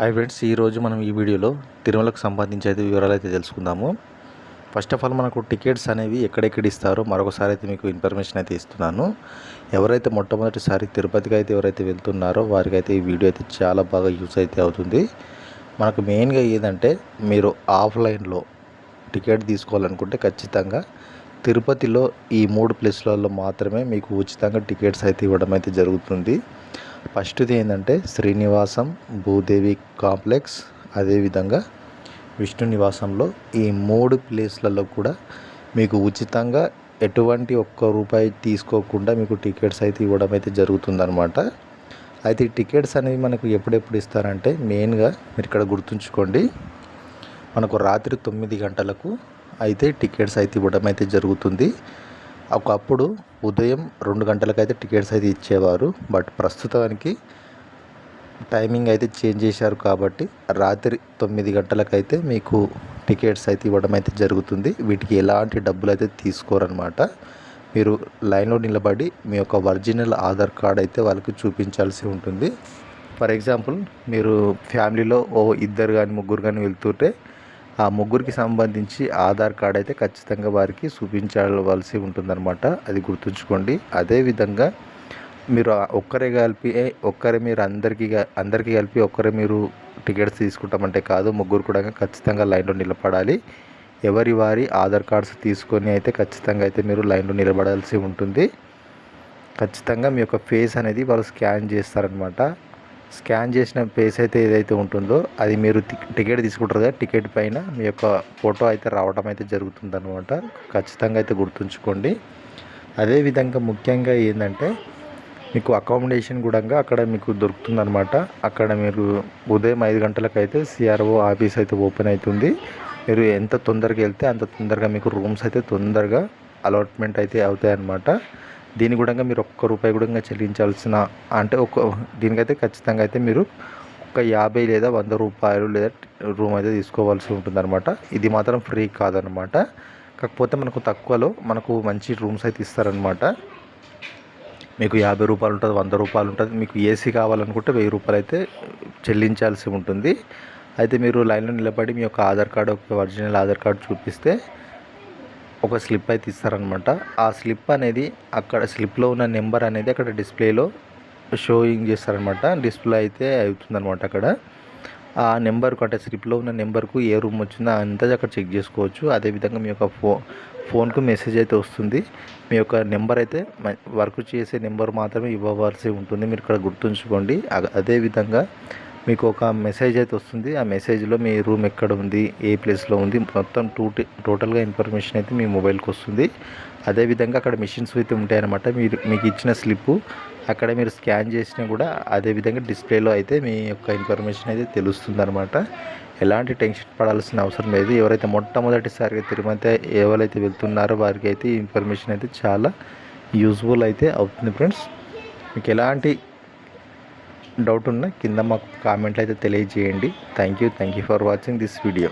Hi friends ఈరోజు మనం ఈ వీడియోలో తిరుమలకు సంబంధించి అయితే వివరాలు అయితే తెలుసుకుందాము. ఫస్ట్ ఆఫ్ ఆల్ మనకు టికెట్స్ అనేవి ఎక్కడెక్కడ ఇస్తారో మరొకసారి అయితే మీకు ఇన్ఫర్మేషన్ అయితే ఇస్తున్నాను. ఎవరైతే మొట్టమొదటిసారి తిరుపతికి అయితే ఎవరైతే వెళ్తున్నారో వారికి అయితే ఈ వీడియో అయితే చాలా బాగా యూస్ అయితే అవుతుంది. మనకు మెయిన్గా ఏదంటే మీరు ఆఫ్లైన్లో టికెట్ తీసుకోవాలనుకుంటే ఖచ్చితంగా తిరుపతిలో ఈ మూడు ప్లేస్లలో మాత్రమే మీకు ఉచితంగా టికెట్స్ అయితే ఇవ్వడం అయితే జరుగుతుంది. ఫస్ట్ది ఏంటంటే శ్రీనివాసం భూదేవి కాంప్లెక్స్. అదేవిధంగా విష్ణు నివాసంలో ఈ మూడు ప్లేస్లలో కూడా మీకు ఉచితంగా ఎటువంటి ఒక్క రూపాయి తీసుకోకుండా మీకు టికెట్స్ అయితే ఇవ్వడం అయితే జరుగుతుందనమాట అయితే ఈ టికెట్స్ అనేవి మనకు ఎప్పుడెప్పుడు ఇస్తారంటే మెయిన్గా మీరు ఇక్కడ గుర్తుంచుకోండి. మనకు రాత్రి తొమ్మిది గంటలకు అయితే టికెట్స్ అయితే ఇవ్వడం అయితే జరుగుతుంది. ఒకప్పుడు ఉదయం రెండు గంటలకైతే టికెట్స్ అయితే ఇచ్చేవారు. బట్ ప్రస్తుతానికి టైమింగ్ అయితే చేంజ్ చేశారు కాబట్టి రాత్రి తొమ్మిది గంటలకైతే మీకు టికెట్స్ అయితే ఇవ్వడం అయితే జరుగుతుంది. వీటికి ఎలాంటి డబ్బులు అయితే తీసుకోరనమాట మీరు లైన్లో నిలబడి మీ యొక్క ఒరిజినల్ ఆధార్ కార్డ్ అయితే వాళ్ళకి చూపించాల్సి ఉంటుంది. ఫర్ ఎగ్జాంపుల్ మీరు ఫ్యామిలీలో ఓ ఇద్దరు కానీ ముగ్గురు కానీ వెళ్తుంటే ఆ ముగ్గురికి సంబంధించి ఆధార్ కార్డ్ అయితే ఖచ్చితంగా వారికి చూపించవలసి ఉంటుందన్నమాట. అది గుర్తుంచుకోండి. అదేవిధంగా మీరు ఒక్కరే కలిపి ఒక్కరే మీరు అందరికీ అందరికీ కలిపి ఒక్కరే మీరు టికెట్స్ తీసుకుంటామంటే కాదు ముగ్గురు కూడా ఖచ్చితంగా లైన్లో నిలబడాలి. ఎవరి వారి ఆధార్ కార్డ్స్ తీసుకొని అయితే ఖచ్చితంగా అయితే మీరు లైన్లో నిలబడాల్సి ఉంటుంది. ఖచ్చితంగా మీ యొక్క ఫేస్ అనేది వాళ్ళు స్కాన్ చేస్తారనమాట స్కాన్ చేసిన పేస్ అయితే ఏదైతే ఉంటుందో అది మీరు టికెట్ తీసుకుంటారు కదా టికెట్ పైన మీ యొక్క ఫోటో అయితే రావడం అయితే జరుగుతుంది అనమాట ఖచ్చితంగా అయితే గుర్తుంచుకోండి. అదేవిధంగా ముఖ్యంగా ఏంటంటే మీకు అకామిడేషన్ కూడా అక్కడ మీకు దొరుకుతుందనమాట అక్కడ మీరు ఉదయం ఐదు గంటలకు అయితే సిఆర్ఓ ఆఫీస్ అయితే ఓపెన్ అవుతుంది మీరు ఎంత తొందరగా వెళ్తే అంత తొందరగా మీకు రూమ్స్ అయితే తొందరగా అలాట్మెంట్ అయితే అవుతాయి అన్నమాట దీని కూడా మీరు ఒక్క రూపాయి కూడా చెల్లించాల్సిన అంటే ఒక దీనికైతే ఖచ్చితంగా అయితే మీరు ఒక యాభై లేదా వంద రూపాయలు లేదా రూమ్ అయితే తీసుకోవాల్సి ఉంటుందన్నమాట. ఇది మాత్రం ఫ్రీ కాదనమాట కాకపోతే మనకు తక్కువలో మనకు మంచి రూమ్స్ అయితే ఇస్తారనమాట మీకు యాభై రూపాయలు ఉంటుంది వంద రూపాయలు ఉంటుంది మీకు ఏసీ కావాలనుకుంటే వెయ్యి రూపాయలు అయితే చెల్లించాల్సి ఉంటుంది. అయితే మీరు లైన్లో నిలబడి మీ యొక్క ఆధార్ కార్డు ఒక ఒరిజినల్ ఆధార్ కార్డు చూపిస్తే ఒక స్లిప్ అయితే ఇస్తారనమాట ఆ స్లిప్ అనేది అక్కడ స్లిప్లో ఉన్న నెంబర్ అనేది అక్కడ డిస్ప్లేలో షోయింగ్ చేస్తారనమాట డిస్ప్లే అయితే అవుతుందనమాట అక్కడ. ఆ నెంబర్కు అంటే స్లిప్లో ఉన్న నెంబర్కు ఏ రూమ్ వచ్చిందో అంతా అక్కడ చెక్ చేసుకోవచ్చు. అదేవిధంగా మీ యొక్క ఫో ఫోన్కు మెసేజ్ అయితే వస్తుంది. మీ యొక్క నెంబర్ అయితే వర్క్ చేసే నెంబర్ మాత్రమే ఇవ్వవలసి ఉంటుంది. మీరు ఇక్కడ గుర్తుంచుకోండి. అదేవిధంగా మీకు ఒక మెసేజ్ అయితే వస్తుంది. ఆ మెసేజ్లో మీ రూమ్ ఎక్కడ ఉంది? ఏ ప్లేస్లో ఉంది? మొత్తం టూ టోటల్గా ఇన్ఫర్మేషన్ అయితే మీ మొబైల్కి వస్తుంది. అదేవిధంగా అక్కడ మిషన్స్ అయితే ఉంటాయన్నమాట. మీరు మీకు ఇచ్చిన స్లిప్ అక్కడ మీరు స్కాన్ చేసినా కూడా అదేవిధంగా డిస్ప్లేలో అయితే మీ యొక్క ఇన్ఫర్మేషన్ అయితే తెలుస్తుంది అనమాట ఎలాంటి టెన్షన్ పడాల్సిన అవసరం లేదు. ఎవరైతే మొట్టమొదటిసారిగా తిరుమల ఎవరైతే వెళ్తున్నారో వారికి అయితే ఇన్ఫర్మేషన్ అయితే చాలా యూజ్ఫుల్ అయితే అవుతుంది ఫ్రెండ్స్ మీకు ఎలాంటి డౌట్ ఉన్న కింద మాకు కామెంట్లు అయితే తెలియజేయండి. Thank you thank you for watching this video